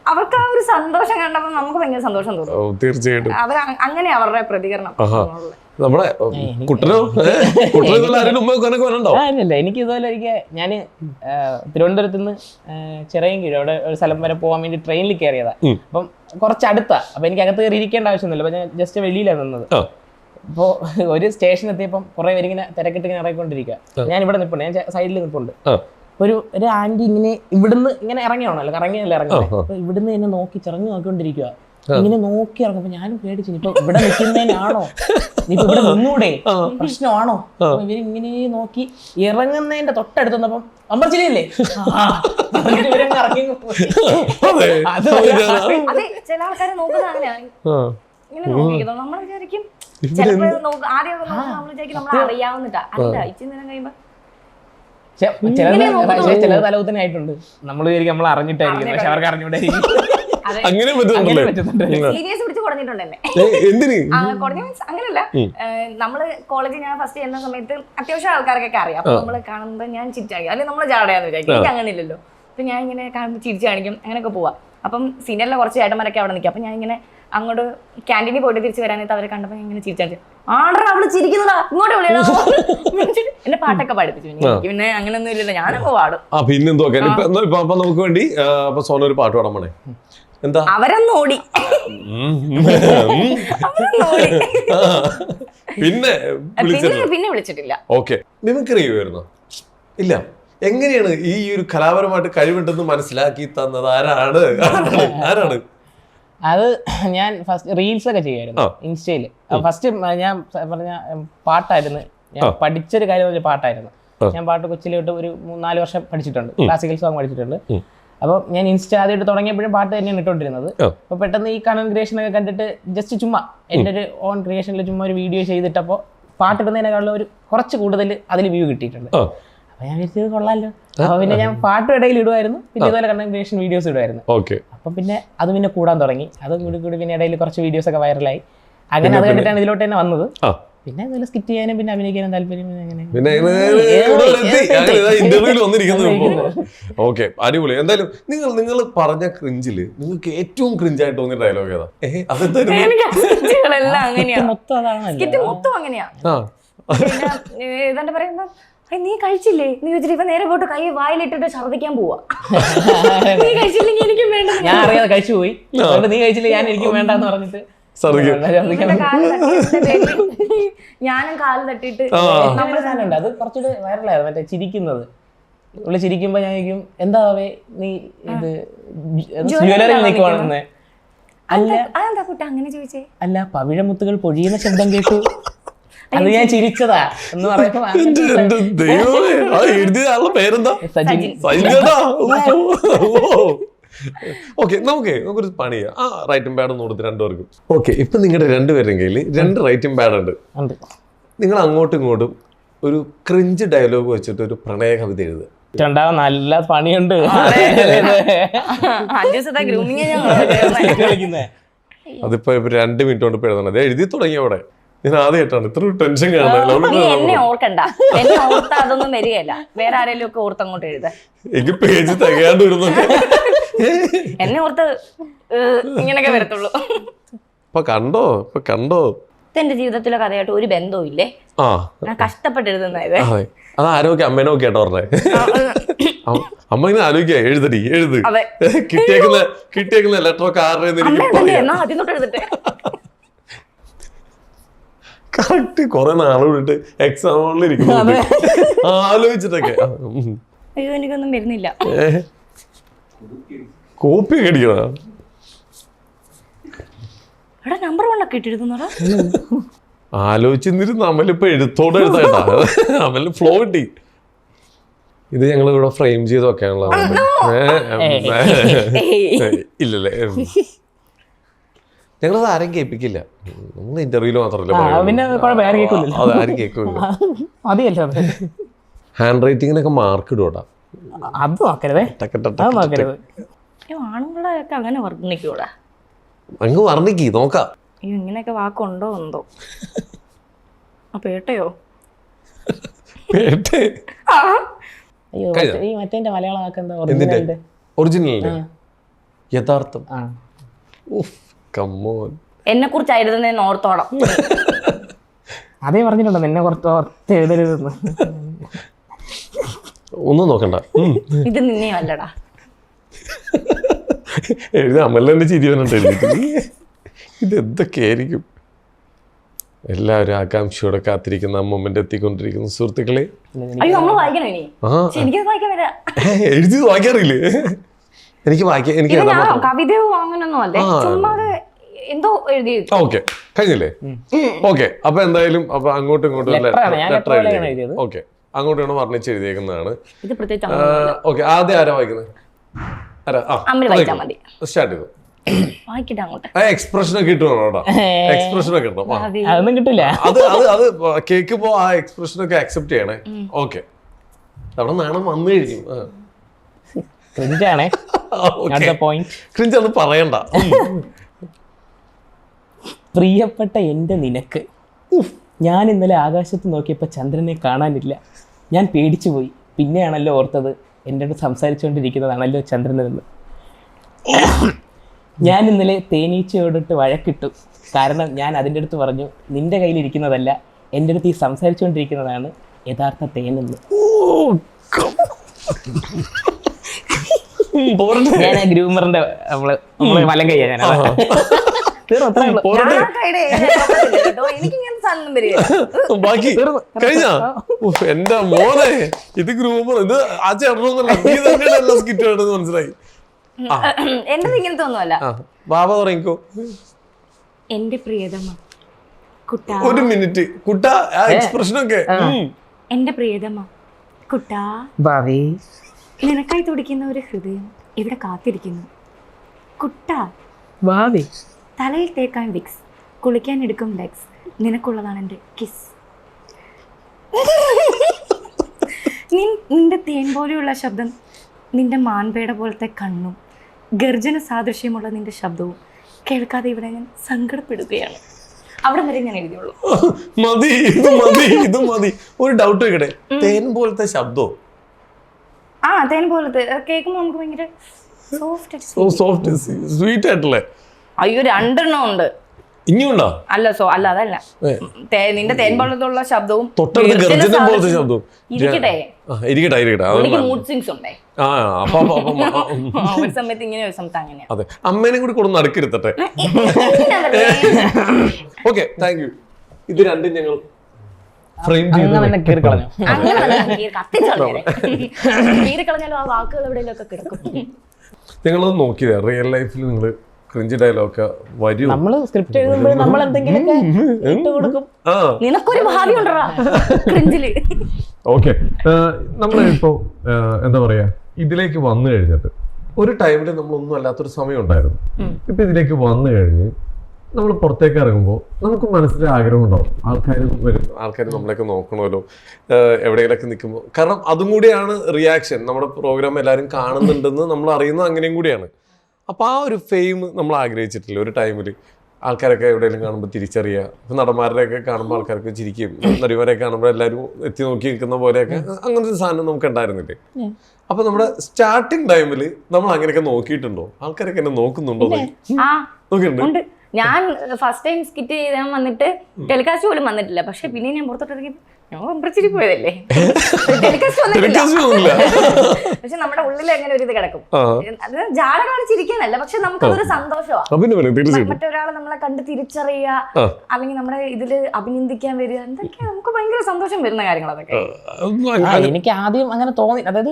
അവർക്ക് ആ ഒരു സന്തോഷം കണ്ടപ്പോൾ നമുക്ക് ഭയങ്കര സന്തോഷം ഓ, തോന്നും തീർച്ചയായിട്ടും അവർ അങ്ങനെ അവരുടെ പ്രതികരണം നമ്മളെ. കുട്ടനോ? ഇല്ല എനിക്ക് ഇതുപോലെ ഒരിക്കൽ ഞാൻ തിരുവനന്തപുരത്ത് നിന്ന് ചെറിയും കീഴ് അവിടെ ഒരു സ്ഥലം വരെ പോകാൻ വേണ്ടി ട്രെയിനിൽ കയറിയതാ. അപ്പം കുറച്ച് അടുത്താ അപ്പൊ എനിക്ക് അകത്ത് കയറി ഇരിക്കേണ്ട ആവശ്യമൊന്നുമില്ല. അപ്പൊ ഞാൻ ജസ്റ്റ് വെളിയിലാണ് നിന്നത്. അപ്പോൾ ഒരു സ്റ്റേഷൻ എത്തിയപ്പം കുറെ പേരിങ്ങനെ തിരക്കിട്ട് ഇങ്ങനെ ഇറങ്ങിക്കൊണ്ടിരിക്കുക ഞാൻ ഇവിടെ നിൽപ്പുണ്ട് ഞാൻ സൈഡിൽ നിൽപ്പുണ്ട്. ഒരു ഒരു ആന്റി ഇങ്ങനെ ഇവിടുന്ന് ഇങ്ങനെ ഇറങ്ങിയാണല്ലോ കറങ്ങിയല്ല ഇറങ്ങി. അപ്പൊ ഇവിടുന്ന് എന്നെ നോക്കി ചിറങ്ങി നോക്കിക്കൊണ്ടിരിക്കുക ഇങ്ങനെ നോക്കി ഇറങ്ങുമ്പോ ഞാനും പേടിച്ചു ഇപ്പൊ ഇവിടെ നിൽക്കുന്നതിനാണോ? നീ ഇപ്പൊ ഇവിടെ നിന്നൂടെ? പ്രശ്നമാണോ? ഇവരിങ്ങനെ നോക്കി ഇറങ്ങുന്നതിന്റെ തൊട്ടടുത്ത് വന്നപ്പം അമ്പർച്ചില്ലേ ഇവരങ്ങ് ഇറങ്ങി. അതെ. അത് ചില ആൾക്കാരെ നോക്കുന്നത് അങ്ങനെയാണ് ആ. ഇങ്ങനെ നമ്മൾ വിചാരിക്കും നമ്മൾ വിചാരിക്കും നമ്മൾ അറിയാവുന്നിട്ടാ അല്ല ഇച്ചിരി നേരം കഴിയുമ്പോ ചിലത് തലകുത്തനായിട്ടുണ്ട് നമ്മൾ നമ്മൾ അറിഞ്ഞിട്ടായിരിക്കും. പക്ഷെ അവർക്ക് അറിഞ്ഞൂടായിരിക്കും അങ്ങനെ അങ്ങനെയല്ല നമ്മൾ കോളേജിൽ ഞാൻ ഫസ്റ്റ് ചെയ്യുന്ന സമയത്ത് അത്യാവശ്യം ആൾക്കാർക്കൊക്കെ അറിയാം. അപ്പൊ നമ്മൾ കാണുമ്പോൾ ഞാൻ ചിരിച്ചാക്കി അല്ലെങ്കിൽ നമ്മൾ ജാടയാന്ന് വിചാരിക്കും. എനിക്ക് അങ്ങനെ ഇല്ലല്ലോ അപ്പൊ ഞാൻ ഇങ്ങനെ കാണുമ്പോൾ ചിരിച്ചു കാണിക്കും. അങ്ങനെയൊക്കെ പോവാ. അപ്പം സീനിയറിലെ കുറച്ച് ചേട്ടന്മാരൊക്കെ അവിടെ നിൽക്കും. അപ്പൊ ഞാൻ ഇങ്ങനെ അങ്ങോട്ട് ക്യാന്റീനിൽ പോയിട്ട് തിരിച്ചു വരാനായിട്ട് അവരെ കണ്ടപ്പോൾ ഇങ്ങനെ ചിരിച്ചു ആടാ അവൾ ചിരിക്കുന്നതാ. ഇങ്ങോട്ട് വിളിയടാ. എന്റെ പാട്ടൊക്കെ പഠിപ്പിച്ചു പിന്നെ എനിക്ക് പിന്നെ അങ്ങനെയൊന്നും ഇല്ലല്ലോ. ഞാനൊക്കെ പാടും. ആ പിന്നെ എന്തോ ഇപ്പൊ എന്നാ ഇപ്പൊ അപ്പൊ നമുക്ക് വേണ്ടി സോനൊരു അപ്പൊ സോന ഒരു പാട്ട് പാടാൻ പോണേ. എന്താ? അവരൊന്നും ഓടി. പിന്നെ പിന്നെ വിളിച്ചിട്ടില്ല. ഓക്കെ. മിമിക്രി ചെയ്യുമായിരുന്നോ ഇല്ല. എങ്ങനെയാണ് ഈ ഒരു കലാപരമായിട്ട് കഴിവുണ്ടെന്ന് മനസ്സിലാക്കി തന്നത്? ആരാണ്? ആരാണ്? അത് ഞാൻ ഫസ്റ്റ് റീൽസ് ഒക്കെ ചെയ്യുമായിരുന്നു ഇൻസ്റ്റയിൽ ഇൻസ്റ്റയിൽ. ഫസ്റ്റ് ഞാൻ പറഞ്ഞ പാട്ടായിരുന്നു. ഞാൻ. പഠിച്ചൊരു കാര്യം പറഞ്ഞ പാട്ടായിരുന്നു. ഞാൻ പാട്ട് കൊച്ചിലോട്ട് ഒരു നാല് വർഷം പഠിച്ചിട്ടുണ്ട്. ക്ലാസിക്കൽ സോങ് പഠിച്ചിട്ടുണ്ട്. അപ്പോൾ ഞാൻ ഇൻസ്റ്റ ആദ്യമായിട്ട് തുടങ്ങിയപ്പോഴും പാട്ട് തന്നെയാണ് ഇട്ടുകൊണ്ടിരുന്നത്. അപ്പോൾ പെട്ടെന്ന് ഈ കണൻ ക്രിയേഷൻ ഒക്കെ കണ്ടിട്ട് ജസ്റ്റ് ചുമ്മാ എന്റെ ഒരു ഓൺ ക്രിയേഷനിൽ ചുമ്മാ ഒരു വീഡിയോ ചെയ്തിട്ടപ്പോൾ പാട്ടിടുന്നതിനേക്കാളും ഒരു കുറച്ച് കൂടുതൽ അതിൽ വ്യൂ കിട്ടിയിട്ടുണ്ട്. ആ അപ്പോൾ ഞാൻ വിചാരിച്ചത് കൊള്ളാമല്ലോ അപ്പൊ പിന്നെ ഞാൻ പാട്ടും ഇടയിൽ ഇടുമായിരുന്നു പിന്നെ ഇതുപോലെ കണ്ടന്റ് വീഡിയോസ് ഇടുമായിരുന്നു ഓക്കെ. അപ്പം പിന്നെ അത് പിന്നെ കൂടാൻ തുടങ്ങി. അതും കൂടി കൂടി പിന്നെ ഇടയിൽ കുറച്ച് വീഡിയോസ് ഒക്കെ വൈറലായി. അങ്ങനെ അത് കണ്ടിട്ടാണ് ഇതിലോട്ട് തന്നെ വന്നത്. പിന്നെ അതുപോലെ സ്കിറ്റ് ചെയ്യാനും പിന്നെ അഭിനയിക്കാനും താല്പര്യം പിന്നെ ഇന്റർവ്യൂവിൽ വന്നിരിക്കുന്നു ഓക്കെ അടിപൊളി. എന്തായാലും നിങ്ങൾ നിങ്ങൾ പറഞ്ഞ ക്രിഞ്ചിൽ നിങ്ങൾക്ക് ഏറ്റവും ക്രിഞ്ചായിട്ട് തോന്നിയ ഡയലോഗ് ഏതാ? അതെന്തായിരുന്നു? മൊത്തം അങ്ങനെയാ. ഏതാണ്ട് പറയുമ്പോ "ഏയ് നീ കഴിച്ചില്ലേ? നീ വെച്ചിട്ട് ഇപ്പൊ നേരെ പോട്ട് കൈ വായിലിട്ടിട്ട് ഛർദ്ദിക്കാൻ പോവാ. *laughs* നീ കഴിച്ചില്ലെങ്കിൽ എനിക്കും വേണ്ട. ഞാൻ അറിയാതെ കഴിച്ചു പോയി. അതുകൊണ്ട് നീ കഴിച്ചില്ലേ? ഞാൻ എനിക്കും വേണ്ടെന്ന് പറഞ്ഞിട്ട്. ഞാനും കാൽ തട്ടിട്ട് നമ്മുടെ സാധനമുണ്ട്. അത് കുറച്ചുകൂടെ വൈറലായിരുന്നു. മറ്റേ ചിരിക്കുന്നത്. ഉള്ളി ചിരിക്കുമ്പോ ഞാൻ ചോദിക്കും എന്താവേ നീ ഇത് ജ്വല്ലറിയിൽ നിൽക്കുവാണെന്ന്? അല്ല. അതെന്താ കുട്ട അങ്ങനെ ചോദിച്ചേ? അല്ല പവിഴമുത്തുകൾ പൊഴിയുന്ന ശബ്ദം കേട്ടു. അത് ഞാൻ ചിരിച്ചതാ എന്ന് പറയുമ്പോ എന്റെ എന്റെ ആ എഴുതിയ ആളുടെ പേരെന്താ? സജിൻ. ഓക്കെ നമുക്ക് നമുക്കൊരു പണി ചെയ്യാം. ആ റൈറ്റും പാഡ് ഒന്ന് കൊടുത്ത് രണ്ടുപേർക്കും. ഓക്കെ ഇപ്പൊ നിങ്ങളുടെ രണ്ടുപേരും കയ്യിൽ രണ്ട് റൈറ്റും പാഡ് ഉണ്ട്. ഉണ്ട്. നിങ്ങൾ അങ്ങോട്ടും ഇങ്ങോട്ടും ഒരു ക്രിഞ്ച് ഡയലോഗ് വെച്ചിട്ട് ഒരു പ്രണയ കവിത എഴുതുക. ഉണ്ടാവും നല്ല പണിയുണ്ട്. *laughs* അതിപ്പോ ഇപ്പൊ രണ്ട് മിനിറ്റ് കൊണ്ട് എഴുതണം. അത് എഴുതി തുടങ്ങി അവിടെ? ഞാൻ ആദ്യമായിട്ടാണ്. ഇത്ര ടെൻഷൻ നീ എന്നെ ഓർക്കണ്ട. എന്നെ ഓർത്ത അതൊന്നും വരികയല്ല. വേറെ ആരെങ്കിലും ഒക്കെ ഓർത്ത് അങ്ങോട്ട് എഴുത. എനിക്ക് പേജ് തികയാണ്ട് വരുന്നുണ്ട് *laughs* എന്നെ ഓർത്ത് ഏഹ്, ഇങ്ങനെയൊക്കെ വരത്തുള്ളൂ. ഇപ്പൊ കണ്ടോ? ഇപ്പൊ കണ്ടോ? ഇത് എന്റെ ജീവിതത്തിലെ കഥയായിട്ട് ഒരു ബന്ധവും ഇല്ലേ? ആ. ഞാൻ കഷ്ടപ്പെട്ട് എഴുതുന്ന അതെ. അത് ആരോഗ്യ അമ്മേനെ കേട്ടോ പറഞ്ഞേ. അമ്മ- അമ്മ ഇങ്ങനെ ആലോചിക്കുക എഴുതടി എഴുത്. അതെ. കിട്ടിയേക്കുന്ന കിട്ടിയേക്കുന്ന ലെറ്റർ ഒക്കെ ആരുടെ എനിക്ക് എന്തല്ലേ പറയാം എന്നാ ആദ്യം തൊട്ട് എഴുതട്ടെ? കറക്റ്റ് കുറെ നാൾ വിട്ടിട്ട് എക്സാം ഇരിക്കുന്നു ആലോചിച്ചിട്ടൊക്കെ. അയ്യോ എനിക്കൊന്നും വരുന്നില്ല. കോപ്പി ഒക്കെ അടിക്കണ എടാ നമ്പർ വണ്ണൊക്കെ ഇട്ടിരുന്നോടാ ആലോചിച്ചിരുന്നിരുന്ന് അമലിപ്പോ എഴുത്തോടെ എഴുതാട്ടാ അമലിന് ഫ്ലോ കിട്ടി. ഇത് ഞങ്ങൾ ഇവിടെ ഫ്രെയിം ചെയ്ത് വെക്കാനുള്ള ഇല്ലല്ലേ ഞങ്ങളത് ആരും കേൾപ്പിക്കില്ല. നമ്മൾ ഇന്റർവ്യൂൽ മാത്രമല്ല പിന്നെ കുഴപ്പം ആരും കേൾക്കില്ലല്ലോ. *laughs* അത് ആരും കേൾക്കില്ല മതിയല്ലോ ഹാൻഡ് റൈറ്റിങ്ങിനൊക്കെ മാർക്ക് ഇടൂടാ അത് നോക്കരുതേ അത് നോക്കരുത് അയ്യോ ആണുങ്ങളെ ഒക്കെ അങ്ങനെ വർണിക്കൂടാ? അങ്ങ് വർണിക്ക് നോക്കാം. അയ്യോ ഇങ്ങനെയൊക്കെ വാക്കുണ്ടോ എന്തോ? ആ പേട്ടയോ? പേട്ടെ. അയ്യോ കഴിഞ്ഞോ? മറ്റേ- ഈ മറ്റേ മലയാളം ഒറിജിനലിന്റെ യഥാർത്ഥം. ഉഫ്. എന്നെ കുറിച്ച് എഴുതുന്നതെന്ന് ഓർത്തോളം അതേ പറഞ്ഞിട്ടുണ്ടോ എന്നെ കുറച്ച് ഓർത്ത് എഴുതരുതെന്ന്. ഒന്നും നോക്കണ്ട. ഇത് നിന്നെ അല്ലടാ. എഴുതി അമലിന്റെ ചിരി വന്നിട്ട് ഇത് എന്തൊക്കെയായിരിക്കും എല്ലാവരും ആകാംക്ഷയോടെ കാത്തിരിക്കുന്ന മൊമെന്റ് എത്തിക്കൊണ്ടിരിക്കുന്ന സുഹൃത്തുക്കളെ. അയ്യോ നമ്മൾ വായിക്കണോ ഇനി. ആ. വായിക്കാൻ വരാ. എഴുതി വായിക്കാറില്ലേ? എനിക്ക് വായിക്കാം എനിക്ക് കവിതയോ അങ്ങനൊന്നും അല്ലേ. ചുമ്മാ എന്തോ എഴുതി ഓക്കെ. കഴിഞ്ഞില്ലേ? ഓക്കെ. അപ്പൊ എന്തായാലും അപ്പൊ അങ്ങോട്ടും ഇങ്ങോട്ടും പോലെയാണ് എഴുതിയത്. ഓക്കെ. അങ്ങോട്ടും ഇങ്ങോട്ടും വർണിച്ച് എഴുതിയേക്കുന്നതാണ്. ഓക്കെ. ആദ്യം ആരാ വായിക്കുന്നത് ആരാ? ആ അമ്മ വായിച്ചാ മതി. സ്റ്റാർട്ട് ചെയ്തു. എക്സ്പ്രഷൻ ഒക്കെ ഇട്ടണം എക്സ്പ്രഷൻ ഒക്കെ ആ. അതൊന്നും കിട്ടില്ല അത് അത് അത് കേൾക്കുമ്പോ ആ എക്സ്പ്രഷൻ ഒക്കെ അക്സെപ്റ്റ് ചെയ്യണേ. ഓക്കെ. അവിടെ നാണം വന്നു കഴിഞ്ഞു. ക്രിഞ്ചാണേ പോയിന്റ് ക്രിഞ്ച് അത് പറയണ്ട. പ്രിയപ്പെട്ട എന്റെ നിനക്ക്. ഞാൻ ഇന്നലെ ആകാശത്ത് നോക്കിയപ്പോൾ ചന്ദ്രനെ കാണാനില്ല. ഞാൻ പേടിച്ചു പോയി. പിന്നെയാണല്ലോ ഓർത്തത് എന്റെ അടുത്ത് സംസാരിച്ചുകൊണ്ടിരിക്കുന്നതാണല്ലോ ചന്ദ്രനെന്ന്. ഞാൻ ഇന്നലെ തേനീച്ചയോടിട്ട് വഴക്കിട്ടു. കാരണം ഞാൻ അതിന്റെ അടുത്ത് പറഞ്ഞു നിന്റെ കയ്യിലിരിക്കുന്നതല്ല എന്റെ അടുത്ത് ഈ സംസാരിച്ചുകൊണ്ടിരിക്കുന്നതാണ് യഥാർത്ഥ തേനെന്ന്. ഞാൻ ഗ്രൂമറിന്റെ നമ്മൾ നമ്മൾ വലം കയ്യാ ഞാൻ ബാക്കി കഴിഞ്ഞ? എന്റെ മോനെ ഇത് ഗ്രൂമർ ഇത് ആ ചേട്ടനൊന്നുമല്ല നീ തന്നെയാണ് എല്ലാ സ്കിറ്റ് മനസ്സിലായി? എന്റെ ഇങ്ങനത്തെ ഒന്നുമല്ല ബാബ പറയിക്കോ എന്റെ പ്രിയതമ കുട്ടാ. ഒരു മിനിറ്റ്. കുട്ട ആ എക്സ്പ്രഷൻ ഒക്കെ എന്റെ പ്രിയതമ കുട്ടാ. ഭാവി. നിനക്കായി തുടിക്കുന്ന ഒരു ഹൃദയം ഇവിടെ കാത്തിരിക്കുന്നു. കുട്ടാ. ഭാവി. തലയിൽ തേക്കാൻ വിക്സ് കുളിക്കാൻ എടുക്കും ലെഗ്സ്. നിനക്കുള്ളതാണ് എന്റെ കിസ്. നിന്റെ തേൻ പോലെയുള്ള ശബ്ദം നിന്റെ മാൻപേട പോലത്തെ കണ്ണും ഗർജന സാദൃശ്യമുള്ള നിന്റെ ശബ്ദവും കേൾക്കാതെ ഇവിടെ ഞാൻ സങ്കടപ്പെടുകയാണ്. അവിടെ വരെ ഞാൻ എഴുതിയുള്ളൂ മതി ഇത് മതി ഇത് മതി. ഒരു ഡൗട്ട് വെക്കട്ടെ? തേൻ പോലത്തെ ശബ്ദോ? ആ തേൻ പോലത്തെ കേൾക്കുമ്പോൾ നമുക്ക് ഭയങ്കര സോഫ്റ്റ് സോഫ്റ്റ് സ്വീറ്റ് ആയിട്ടല്ലേ അയ്യോ രണ്ടെണ്ണം ഉണ്ട്. ഇനിയുണ്ടോ അല്ല സോ അല്ല അതല്ല. തേ- നിന്റെ തേൻ പോലത്തുള്ള ശബ്ദവും തൊട്ടടുത്ത് ഗർജന പോലത്തെ ശബ്ദവും. ഇരിക്കട്ടെ. ആ, ഇരിക്കട്ടെ മൂഡ് സിങ്സ് ഉണ്ടേ. ആ അപ്പൊ *laughs* ഒരു സമയത്ത് ഇങ്ങനെ ഒരു സമയത്ത് അങ്ങനെ. അതെ. അമ്മേനെ കൂടി കൊടുന്ന് നടുക്കിരുത്തട്ടെ ഓക്കെ താങ്ക് യു ഇത് രണ്ടും ഞങ്ങൾ ഫ്രെയിം ചെയ്ത് അങ്ങനെ തന്നെ കീറി കളഞ്ഞു അങ്ങനെ കത്തിച്ചു കളഞ്ഞേ. കീറി കളഞ്ഞാലും ആ വാക്കുകൾ എവിടെയെങ്കിലും ഒക്കെ കിടക്കും. ഞങ്ങളത് റിയൽ ലൈഫിൽ നിങ്ങൾ ക്രിഞ്ച് ഡയലോഗ് വരൂ. നമ്മൾ സ്ക്രിപ്റ്റ് എഴുതുമ്പോൾ നമ്മൾ എന്തെങ്കിലും ഇട്ട് കൊടുക്കും നിനക്കൊരു ഭാവി ഉണ്ടറാ ക്രിഞ്ചിൽ ഓക്കെ. നമ്മളിപ്പോ എന്താ പറയാ ഇതിലേക്ക് വന്നു കഴിഞ്ഞിട്ട് ഒരു ടൈമിൽ നമ്മളൊന്നും അല്ലാത്തൊരു സമയം ഉണ്ടായിരുന്നു. ഇപ്പൊ ഇതിലേക്ക് വന്നു കഴിഞ്ഞ് നമ്മൾ പുറത്തേക്ക് ഇറങ്ങുമ്പോൾ നമുക്ക് മനസ്സിൽ ആഗ്രഹം ഉണ്ടാവും. ആൾക്കാർ വരും. ആൾക്കാർ നമ്മളെയൊക്കെ നോക്കണമല്ലോ. എവിടെയെങ്കിലൊക്കെ നിൽക്കുമ്പോൾ കാരണം അതും കൂടിയാണ് റിയാക്ഷൻ നമ്മുടെ പ്രോഗ്രാം എല്ലാവരും കാണുന്നുണ്ടെന്ന് നമ്മൾ അറിയുന്നത് അങ്ങനെയും കൂടിയാണ്. അപ്പൊ ആ ഒരു ഫെയിം നമ്മൾ ആഗ്രഹിച്ചിട്ടില്ല? ഒരു ടൈമിൽ ആൾക്കാരൊക്കെ എവിടെയെങ്കിലും കാണുമ്പോൾ തിരിച്ചറിയുക ഇപ്പം നടന്മാരുടെയൊക്കെ കാണുമ്പോൾ ആൾക്കാർക്ക് ചിരിക്കും. നടിമാരെ കാണുമ്പോൾ എല്ലാവരും എത്തി നോക്കി നിൽക്കുന്ന പോലെയൊക്കെ അങ്ങനത്തെ ഒരു സാധനം നമുക്ക് ഉണ്ടായിരുന്നില്ലേ? അപ്പൊ നമ്മുടെ സ്റ്റാർട്ടിങ് ടൈമിൽ നമ്മൾ അങ്ങനെയൊക്കെ നോക്കിയിട്ടുണ്ടോ? ആൾക്കാരൊക്കെ എന്നെ നോക്കുന്നുണ്ടോ നോക്കിയിട്ടുണ്ട്? ഞാൻ ഫസ്റ്റ് ടൈം സ്കിറ്റ് ചെയ്യാൻ വന്നിട്ട് ടെലികാസ്റ്റ് പോലും വന്നിട്ടില്ല. പക്ഷെ പിന്നെ ഞാൻ പുറത്തോട്ടിറങ്ങി ഞാൻ അമ്പറിച്ചിരി പോയതല്ലേ? പക്ഷെ നമ്മുടെ ഉള്ളിൽ അങ്ങനെ ഒരു ഇത് കിടക്കും? അത് ജാട കാണിച്ചിരിക്കാനല്ല പക്ഷെ നമുക്കതൊരു സന്തോഷമാണ് മറ്റൊരാളെ നമ്മളെ കണ്ട് തിരിച്ചറിയുക. അല്ലെങ്കിൽ നമ്മുടെ ഇതിൽ അഭിനന്ദിക്കാൻ വരിക എന്തൊക്കെ നമുക്ക് ഭയങ്കര സന്തോഷം വരുന്ന കാര്യങ്ങൾ അതൊക്കെ. അങ്ങ- എനിക്ക് ആദ്യം അങ്ങനെ തോന്നി അതായത്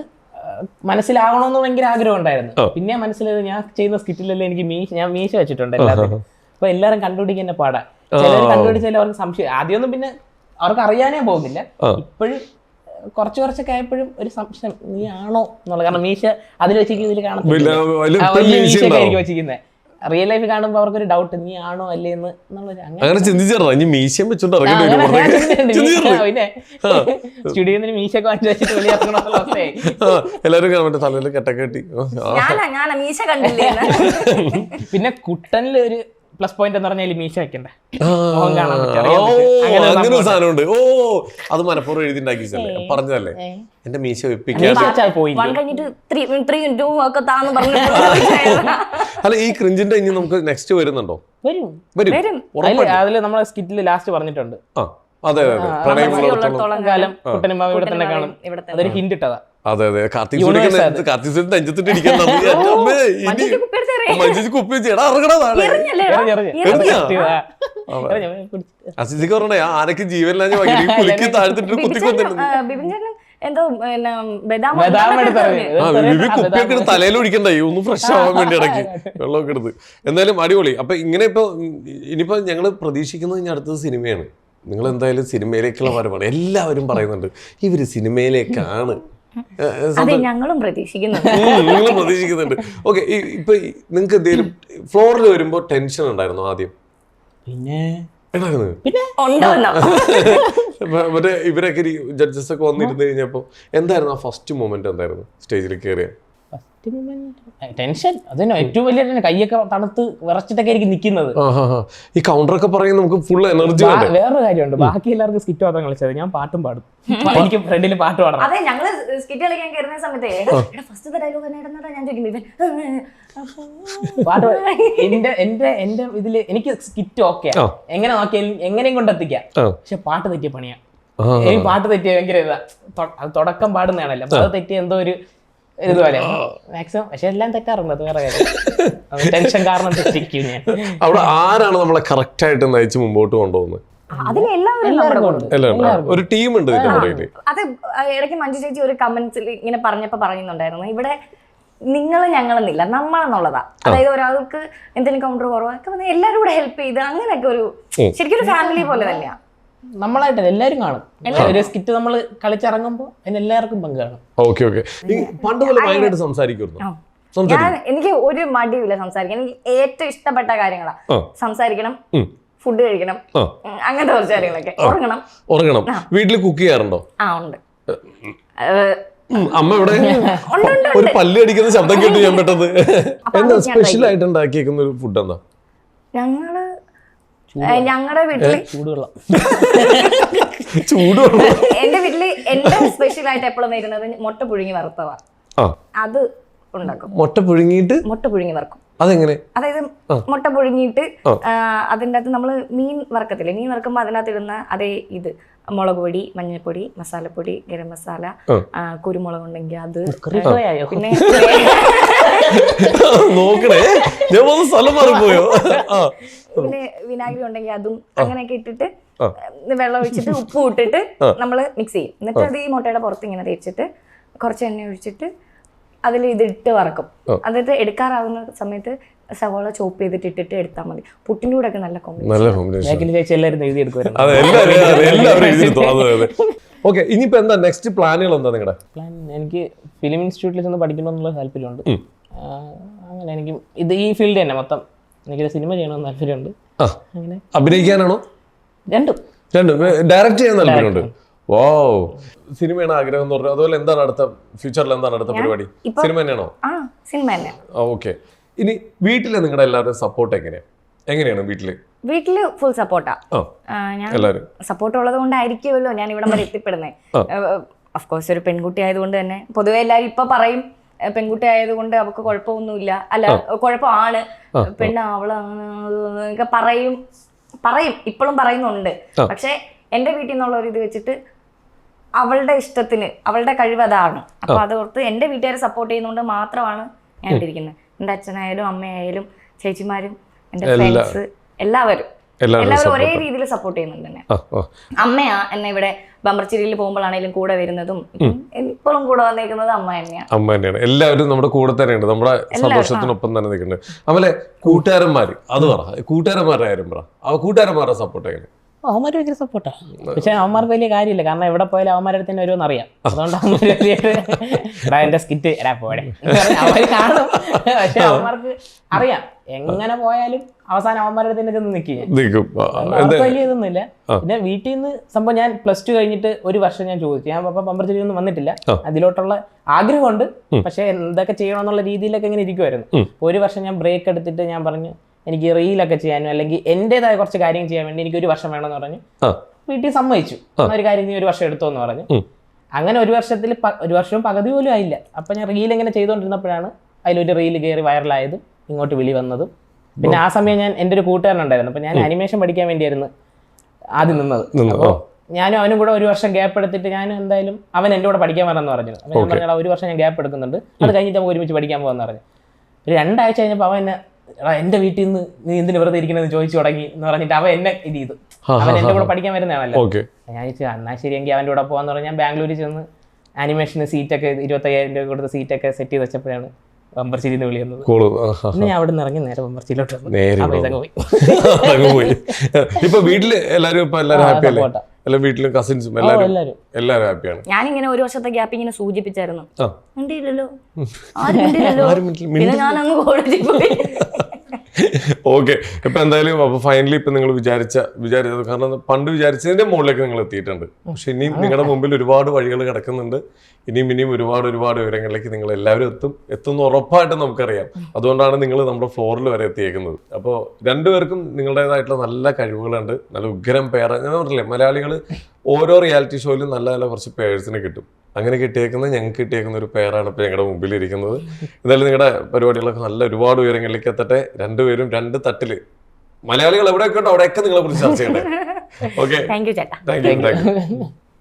മനസ്സിലാവണമെന്ന് ഭയങ്കര ആഗ്രഹം ഉണ്ടായിരുന്നു. പിന്നെ മനസ്സിലായത് ഞാൻ ചെയ്യുന്ന സ്കിറ്റിലല്ലേ എനിക്ക് മീശ ഞാൻ മീശ വെച്ചിട്ടുണ്ട് എല്ലാവരും അപ്പൊ എല്ലാരും കണ്ടുപിടിക്കുന്ന പാടാ. ചിലർ കണ്ടുപിടിച്ചാലും അവർക്ക് സംശയം ആദ്യമൊന്നും പിന്നെ അവർക്ക് അറിയാനേ പോകുന്നില്ല. ഇപ്പോഴും കുറച്ച് കുറച്ചൊക്കെ ആയപ്പോഴും ഒരു സംശയം നീ ആണോ? എന്നുള്ളത് കാരണം മീശ അതിൽ വെച്ചിരിക്കുന്ന ഇതിൽ കാണത്തില്ല. വെച്ചിരിക്കുന്നത് റിയൽ ലൈഫ് കാണുമ്പോൾ അവർക്ക് ഒരു ഡൗട്ട് നീ ആണോ അല്ലേ? എന്ന് അങ്ങനെ ചിന്തിച്ചാ ഇനി മീശം വെച്ചോണ്ട്? പിന്നെ സ്റ്റുഡിയോയിൽ നിന്ന് മീശയൊക്കെ വാങ്ങിച്ചു വെച്ചിട്ട് വെളിയിറങ്ങണ എല്ലാവരും പറ്റും തലയിൽ കെട്ടക്കെട്ടി ഞാനാ ഞാനാ മീശ കണ്ടില്ലേ *laughs* പിന്നെ കുട്ടനിൽ ഒരു പ്ലസ് പോയിന്റ് എന്ന് പറഞ്ഞാൽ മീശ വെക്കണ്ടേ? അങ്ങനെ സാധനമുണ്ട്. ഓ അത് മനഃപൂർവം പറഞ്ഞതല്ലേ? എന്റെ മീശ വെപ്പിക്കാൻ അല്ല ഈ ക്രിഞ്ചിന്റെ ഇനി നമുക്ക് നെക്സ്റ്റ് വരുന്നുണ്ടോ? വരും. വരും. നമ്മളെ സ്കിറ്റിൽ ലാസ്റ്റ് പറഞ്ഞിട്ടുണ്ട്. ആ അതെ അതെ കാലം കുട്ടനും ഇവിടെ തന്നെ കാണും. അതൊരു ഹിന്റ് ഇട്ടതാ. അതെ അതെ. കാർത്തിക്. കാർത്തിക് സൂര്യൻ നെഞ്ചത്തിട്ട് ഇരിക്കാൻ അസിജിക്ക് പറഞ്ഞേ ജീവനില്ലാഞ്ഞ കുലുക്കി താഴ്ത്തിട്ട് എന്തോ കുപ്പിയൊക്കെ തലയിൽ ഒഴിക്കണ്ടായി ഒന്ന് ഫ്രഷ് ആവാൻ വേണ്ടി ഇടയ്ക്ക്. വെള്ളമൊക്കെ എടുത്ത്. എന്തായാലും അടിപൊളി. അപ്പൊ ഇങ്ങനെ ഇപ്പൊ ഇനിയിപ്പോ ഞങ്ങൾ പ്രതീക്ഷിക്കുന്നത് ഇനി അടുത്തത് സിനിമയാണ്. നിങ്ങൾ എന്തായാലും സിനിമയിലേക്കുള്ള വരവാണ്. എല്ലാവരും പറയുന്നുണ്ട് ഇവർ സിനിമയിലേക്കാണ്. അതെ ഞങ്ങളും പ്രതീക്ഷിക്കുന്നു നിങ്ങൾ പ്രതീക്ഷിക്കുന്നുണ്ട്. ഓക്കെ ഇപ്പൊ നിങ്ങൾക്ക് എന്തെങ്കിലും ഫ്ലോറിൽ വരുമ്പോ ടെൻഷൻ ഉണ്ടായിരുന്നു ആദ്യം? പിന്നെ? പിന്നെ? ഉണ്ടോ എന്നോ? *laughs* മ- മറ്റേ ഇവരൊക്കെ ജഡ്ജസ് ഒക്കെ വന്നിരുന്നു കഴിഞ്ഞപ്പോ എന്തായിരുന്നു ആ ഫസ്റ്റ് മൊമെന്റ് എന്തായിരുന്നു? സ്റ്റേജിൽ കയറിയ ടെൻഷൻ. അതന്നെ ഏറ്റവും വലിയ ടെൻഷൻ. കൈയൊക്കെ തണുത്ത് വിറച്ചിട്ടൊക്കെ ആയിരിക്കും നിൽക്കുന്നത്. ഈ കൗണ്ടർ ഒക്കെ പറയുന്നത് നമുക്ക് ഫുൾ എനർജി വേറൊരു കാര്യമുണ്ട്. ബാക്കി എല്ലാവർക്കും സ്കിറ്റ് മാത്രം കളിച്ചത് ഞാൻ പാട്ടും പാടും. *laughs* എനിക്ക് ഫ്രണ്ടിൽ പാട്ട് പാടണം. അതെ ഞങ്ങൾ സ്കിറ്റ് കളിക്കാൻ കയറുന്ന സമയത്ത് ഫസ്റ്റത്തെ ഡയലോഗ് തന്നെ ഇടുന്നതാ ഞാൻ ചോദിക്കുന്നത് ഇവൻ *laughs* പാട്ട് എന്റെ എന്റെ എന്റെ ഇതിൽ എനിക്ക് സ്കിറ്റ് ഓക്കെ. എങ്ങനെ നോക്കിയാലും എങ്ങനെയും കൊണ്ടെത്തിക്കാം. പക്ഷെ പാട്ട് തെറ്റിയ പണിയാ. പാട്ട് തെറ്റിയ ഭയങ്കര ഇതാ. തുടക്കം പാടുന്നതാണല്ലോ. അത് തെറ്റിയ എന്തോ ഒരു ഇതുപോലെ. മാക്സിമം പക്ഷെ എല്ലാം തെറ്റാറുണ്ട്. അത് വേറെ കാര്യം. ടെൻഷൻ കാരണം തെറ്റിക്കും ഞാൻ. അവിടെ ആരാണ് നമ്മളെ കറക്റ്റ് ആയിട്ട് നയിച്ച് മുമ്പോട്ട് കൊണ്ടുപോകുന്നത്. ഒരു ടീം ഉണ്ട് അത് ഇടയ്ക്ക് മഞ്ജു ചേച്ചി ഒരു കമന്റ്സിൽ ഇങ്ങനെ പറഞ്ഞപ്പോ പറയുന്നുണ്ടായിരുന്നു. ഇവിടെ നിങ്ങൾ ഞങ്ങളെന്നില്ല നമ്മളെന്നുള്ളതാ. അതായത് ഒരാൾക്ക് എന്തെങ്കിലും കൗണ്ടർ കുറവൊക്കെ വന്ന് എല്ലാവരും കൂടെ ഹെൽപ്പ് ചെയ്ത് അങ്ങനെയൊക്കെ ഒരു ശരിക്കും ഒരു ഫാമിലി പോലെ തന്നെയാ. നമ്മളായിട്ടല്ല എല്ലാവരും കാണും. ഒരു സ്കിറ്റ് നമ്മൾ കളിച്ചിറങ്ങുമ്പോൾ അതിന് എല്ലാവർക്കും പങ്ക് കാണും. Okay okay. പണ്ട് പോലെ ഭയങ്കരമായിട്ട് സംസാരിക്കുന്നു ഞാൻ എനിക്ക് ഒരു മടിയില്ല സംസാരിക്കാൻ. എനിക്ക് ഏറ്റവും ഇഷ്ടപ്പെട്ട കാര്യങ്ങളാ. സംസാരിക്കണം ഫുഡ് കഴിക്കണം. അങ്ങനത്തെ കുറച്ച് കാര്യങ്ങളൊക്കെ. ഉറങ്ങണം. ഉറങ്ങണം. വീട്ടിൽ കുക്ക് ചെയ്യാറുണ്ടോ? ആ ഉണ്ട്. അമ്മ ഇവിടെ ഉണ്ട്, ഉണ്ട്, ഒരു പല്ല് അടിക്കുന്ന ശബ്ദം കേട്ടു ഞാൻ പെട്ടത് എന്താ സ്പെഷ്യൽ ആയിട്ട് ഉണ്ടാക്കിയേക്കുന്ന ഒരു ഫുഡ് എന്താ? ഞങ്ങൾ ഞങ്ങളുടെ വീട്ടിൽ ചൂടുവെള്ളം. *laughs* ചൂടുവെള്ളം. എന്റെ വീട്ടിൽ എന്റെ സ്പെഷ്യൽ ആയിട്ട് എപ്പോഴും വരുന്നത് മുട്ട പുഴുങ്ങി വറുത്തവ. ആ. അത് ഉണ്ടാക്കും. മുട്ട പുഴുങ്ങിയിട്ട് മുട്ട പുഴുങ്ങി വറുക്കും. അതെങ്ങനെ? അതായത് മുട്ട പുഴുങ്ങിയിട്ട് അതിന്റെ അകത്ത് നമ്മൾ മീൻ വറക്കത്തില്ലേ? മീൻ വറക്കുമ്പോൾ അതിനകത്ത് ഇടുന്ന അതേ ഇത്. മുളക് പൊടി മഞ്ഞൾപ്പൊടി മസാലപ്പൊടി ഗരം മസാല കുരുമുളക് ഉണ്ടെങ്കിൽ അത് പിന്നെ *laughs* *laughs* നോക്കണേ. ഞാൻ വന്ന സ്ഥലം മാറിപ്പോയോ? പിന്നെ വിനാഗിരി ഉണ്ടെങ്കിൽ അതും അങ്ങനെയൊക്കെ ഇട്ടിട്ട് വെള്ളം ഒഴിച്ചിട്ട് ഉപ്പ് ഇട്ടിട്ട് നമ്മൾ മിക്സ് ചെയ്യും. എന്നിട്ട് അത് ഈ മുട്ടയുടെ പുറത്ത് ഇങ്ങനെ തേച്ചിട്ട് കുറച്ച് എണ്ണ ഒഴിച്ചിട്ട് അതിൽ ഇതിട്ട് വറക്കും. എന്നിട്ട് എടുക്കാറാവുന്ന സമയത്ത് സവോള ചോപ്പ് ചെയ്തിട്ട് ഇട്ടിട്ട് എടുത്താൽ മതി. പുട്ടിന്റെ കൂടെ ഒക്കെ നല്ല കോമ്പിനേഷൻ ഓക്കെ ഇനിയിപ്പോ എന്താ? നെക്സ്റ്റ് പ്ലാനുകൾ എന്താ നിങ്ങളുടെ പ്ലാൻ എനിക്ക് ഫിലിം ഇൻസ്റ്റിറ്റ്യൂട്ടിൽ ചെന്ന് പഠിക്കണമെന്നുള്ള താല്പര്യമുണ്ട്. അങ്ങനെ എനിക്ക് ഇത് ഈ ഫീൽഡ് തന്നെ മൊത്തം. എനിക്കൊരു സിനിമ ചെയ്യണമെന്ന് താല്പര്യമുണ്ട്. ആ. അങ്ങനെ. അഭിനയിക്കാനാണോ? രണ്ടും. രണ്ടും. ഡയറക്റ്റ് ചെയ്യാൻ താല്പര്യമുണ്ട്. വോ സിനിമയാണ് ആഗ്രഹം എന്ന് പറഞ്ഞു അതുപോലെ എന്താണ് അടുത്ത ഫ്യൂച്ചറിൽ എന്താണ് അടുത്ത പരിപാടി? സിനിമ തന്നെയാണോ? ആ സിനിമ തന്നെ ഓക്കെ ഇനി വീട്ടിലെ നിങ്ങളുടെ എല്ലാവരുടെയും സപ്പോർട്ട് എങ്ങനെയാണ് എങ്ങനെയാണ് വീട്ടിൽ? വീട്ടിൽ ഫുൾ സപ്പോർട്ടാ ഞാൻ എല്ലാവരും. സപ്പോർട്ട് ഉള്ളത് കൊണ്ടായിരിക്കുമല്ലോ ഞാൻ ഇവിടെ വരെ *laughs* എത്തിപ്പെടുന്നത്. അഫ്കോഴ്സ് ഒരു പെൺകുട്ടി ആയതുകൊണ്ട് തന്നെ പൊതുവെ എല്ലാവരും ഇപ്പൊ പറയും പെൺകുട്ടി ആയതുകൊണ്ട് അവൾക്ക് കുഴപ്പമൊന്നുമില്ല. അല്ല കുഴപ്പമാണ്. പെണ്ണ് അവളൊക്കെ പറയും. പറയും. ഇപ്പോഴും പറയുന്നുണ്ട്. പക്ഷെ എന്റെ വീട്ടിൽ നിന്നുള്ള ഒരു ഇത് വെച്ചിട്ട് അവളുടെ ഇഷ്ടത്തിന് അവളുടെ കഴിവ് അതാണ്. അപ്പൊ അതോർത്ത് എന്റെ വീട്ടുകാരെ സപ്പോർട്ട് ചെയ്യുന്നതുകൊണ്ട് മാത്രമാണ് ഞാൻ ഇട്ടിരിക്കുന്നത്. എന്റെ അച്ഛനായാലും അമ്മയായാലും ചേച്ചിമാരും എന്റെ ഫ്രണ്ട്സ് എല്ലാവരും. എല്ലാവരും ഒരേ രീതിയിൽ സപ്പോർട്ട് ചെയ്യുന്നുണ്ട് തന്നെ. അമ്മയാ എന്നെ ഇവിടെ ബമ്പർച്ചിരിയിൽ പോകുമ്പോഴാണെങ്കിലും കൂടെ വരുന്നതും ഇപ്പോഴും കൂടെ വന്നേക്കുന്നത് അമ്മ തന്നെയാണ് അമ്മ തന്നെയാണ്. എല്ലാവരും നമ്മുടെ കൂടെ തന്നെയുണ്ട്. നമ്മുടെ സന്തോഷത്തിനൊപ്പം തന്നെ നിൽക്കുന്നുണ്ട്. അതുപോലെ കൂട്ടുകാരന്മാര് അത് പറ. കൂട്ടുകാരന്മാരുടെ കാര്യം പറ. ആ കൂട്ടുകാരന്മാരുടെ സപ്പോർട്ട് എങ്ങനെ അവന്മാർ ഭയങ്കര സപ്പോർട്ടാ പക്ഷെ അവന്മാർക്ക് വലിയ കാര്യമില്ല. കാരണം എവിടെ പോയാലും അവന്മാരുടെ അടുത്ത് തന്നെ വരുമെന്ന് അറിയാം അതുകൊണ്ട് അവന്മാർ എടാ എന്റെ സ്കിറ്റ് എടാ പോടെ അവർ കാണും. പക്ഷെ അവന്മാർക്ക് അറിയാം. എങ്ങനെ പോയാലും അവസാനം അവന്മാരുടെ തന്നെ ചെന്ന് നിൽക്കും വലിയ ഇതൊന്നുമില്ല. പിന്നെ വീട്ടിൽ നിന്ന് സംഭവം ഞാൻ പ്ലസ് ടു കഴിഞ്ഞിട്ട് ഒരു വർഷം ഞാൻ ചോദിച്ചു. ഞാൻ അപ്പം പമ്പർച്ചേരി ഒന്നും വന്നിട്ടില്ല. അതിലോട്ടുള്ള ആഗ്രഹമുണ്ട്. പക്ഷെ എന്തൊക്കെ ചെയ്യണമെന്നുള്ള രീതിയിലൊക്കെ ഇങ്ങനെ ഇരിക്കുമായിരുന്നു ഒരു വർഷം ഞാൻ ബ്രേക്ക് എടുത്തിട്ട് ഞാൻ പറഞ്ഞു എനിക്ക് റീലൊക്കെ ചെയ്യാനും അല്ലെങ്കിൽ എന്റെതായ കുറച്ച് കാര്യം ചെയ്യാൻ വേണ്ടി എനിക്ക് ഒരു വർഷം വേണമെന്ന് പറഞ്ഞു വീട്ടിൽ സമ്മതിച്ചു. ഒരു കാര്യം നീ ഒരു വർഷം എടുത്തോ എന്ന് പറഞ്ഞു അങ്ങനെ ഒരു വർഷത്തിൽ ഒരു വർഷവും പകുതി പോലും ആയില്ല. അപ്പം ഞാൻ റീൽ ഇങ്ങനെ ചെയ്തുകൊണ്ടിരുന്നപ്പോഴാണ് അതിലൊരു റീൽ കയറി വൈറലായതും ഇങ്ങോട്ട് വിളി വന്നതും. പിന്നെ ആ സമയം ഞാൻ എന്റെ ഒരു കൂട്ടുകാരനുണ്ടായിരുന്നു. അപ്പം ഞാൻ അനിമേഷൻ പഠിക്കാൻ വേണ്ടിയായിരുന്നു ആദ്യം നിന്നത്. അപ്പോൾ ഞാനും അവനും കൂടെ ഒരു വർഷം ഗ്യാപ്പ് എടുത്തിട്ട് ഞാൻ എന്തായാലും അവൻ എന്റെ കൂടെ പഠിക്കാൻ വരണമെന്ന് പറഞ്ഞു. അപ്പം ഞാൻ പറഞ്ഞാൽ ഒരു വർഷം ഞാൻ ഗ്യാപ്പ് എടുക്കുന്നുണ്ട്. അത് കഴിഞ്ഞിട്ട് നമുക്ക് ഒരുമിച്ച് പഠിക്കാൻ പോകാമെന്ന് പറഞ്ഞു. ഒരു രണ്ടാഴ്ച കഴിഞ്ഞപ്പോൾ അവൻ എന്നെ എടാ എന്റെ വീട്ടിൽ നിന്ന് നീ എന്തിന് വെറുതെ ഇരിക്കണമെന്ന് ചോദിച്ചു തുടങ്ങി എന്ന് പറഞ്ഞിട്ട് അവൻ എന്നെ ഇത് ചെയ്തു. അവൻ എന്റെ കൂടെ പഠിക്കാൻ വരുന്നതാണല്ലോ ഞാൻ ചോദിച്ചു എന്നാ ശരിയെങ്കിൽ അവന്റെ അവന്റെ കൂടെ പോകാന്ന് പറഞ്ഞാൽ ഞാൻ ബാംഗ്ലൂരിൽ ചെന്ന് ആനിമേഷന് സീറ്റൊക്കെ ഇരുപത്തയ്യായിരം രൂപ കൊടുത്ത സീറ്റൊക്കെ സെറ്റ് ചെയ്ത് വെച്ചപ്പോഴാണ് ബമ്പർച്ചിരി എന്ന് വിളി വന്നത് പിന്നെ ഞാൻ അവിടെ നിന്ന് ഇറങ്ങി നേരെ അങ്ങ് പോയി. ഇപ്പൊ വീട്ടിൽ എല്ലാരും ഇപ്പൊ എല്ലാരും ആ, ഹാപ്പി അല്ലേ. എല്ലാ വീട്ടിലും കസിൻസും എല്ലാവരും എല്ലാവരും എല്ലാരും ഹാപ്പിയാണ് ഞാനിങ്ങനെ ഒരു വർഷത്തെ ഗ്യാപ്പ് ഇങ്ങനെ സൂചിപ്പിച്ചായിരുന്നു. മിണ്ടിയില്ലല്ലോ. ആരും മിണ്ടിയില്ലല്ലോ. പിന്നെ ഞാൻ അങ്ങ് കോളേജിൽ പോയി. *laughs* ഓക്കെ ഇപ്പൊ എന്തായാലും അപ്പൊ ഫൈനലി ഇപ്പൊ നിങ്ങൾ വിചാരിച്ച വിചാരിച്ചത് കാരണം പണ്ട് വിചാരിച്ചതിന്റെ മുകളിലേക്ക് നിങ്ങൾ എത്തിയിട്ടുണ്ട്. പക്ഷെ ഇനിയും നിങ്ങളുടെ മുമ്പിൽ ഒരുപാട് വഴികൾ കിടക്കുന്നുണ്ട്. ഇനിയും ഇനിയും ഒരുപാട് ഒരുപാട് വിവരങ്ങളിലേക്ക് നിങ്ങൾ എല്ലാവരും എത്തും. എത്തുന്ന ഉറപ്പായിട്ട് നമുക്കറിയാം. അതുകൊണ്ടാണ് നിങ്ങൾ നമ്മുടെ ഫ്ലോറിൽ വരെ എത്തിയേക്കുന്നത്. അപ്പോൾ രണ്ടുപേർക്കും നിങ്ങളുടേതായിട്ടുള്ള നല്ല കഴിവുകളുണ്ട്. നല്ല ഉഗ്രം പേര. ഞാൻ പറഞ്ഞില്ലേ മലയാളികൾ ഓരോ റിയാലിറ്റി ഷോയിലും നല്ല നല്ല കുറച്ച് പേഴ്സിനെ കിട്ടും. അങ്ങനെ കിട്ടിയേക്കുന്ന ഞങ്ങൾക്ക് കിട്ടിയേക്കുന്ന ഒരു പേരാണ് ഇപ്പോൾ ഞങ്ങളുടെ മുമ്പിൽ ഇരിക്കുന്നത് എന്തായാലും നിങ്ങളുടെ പരിപാടികളൊക്കെ നല്ല ഒരുപാട് ഉയരങ്ങളിലേക്ക് എത്തട്ടെ. രണ്ടുപേരും രണ്ട് തട്ടിൽ. മലയാളികൾ എവിടെയൊക്കെ ഉണ്ടോ അവിടെയൊക്കെ നിങ്ങളെ കുറിച്ച് ചർച്ച ചെയ്യട്ടെ. Okay thank you thank you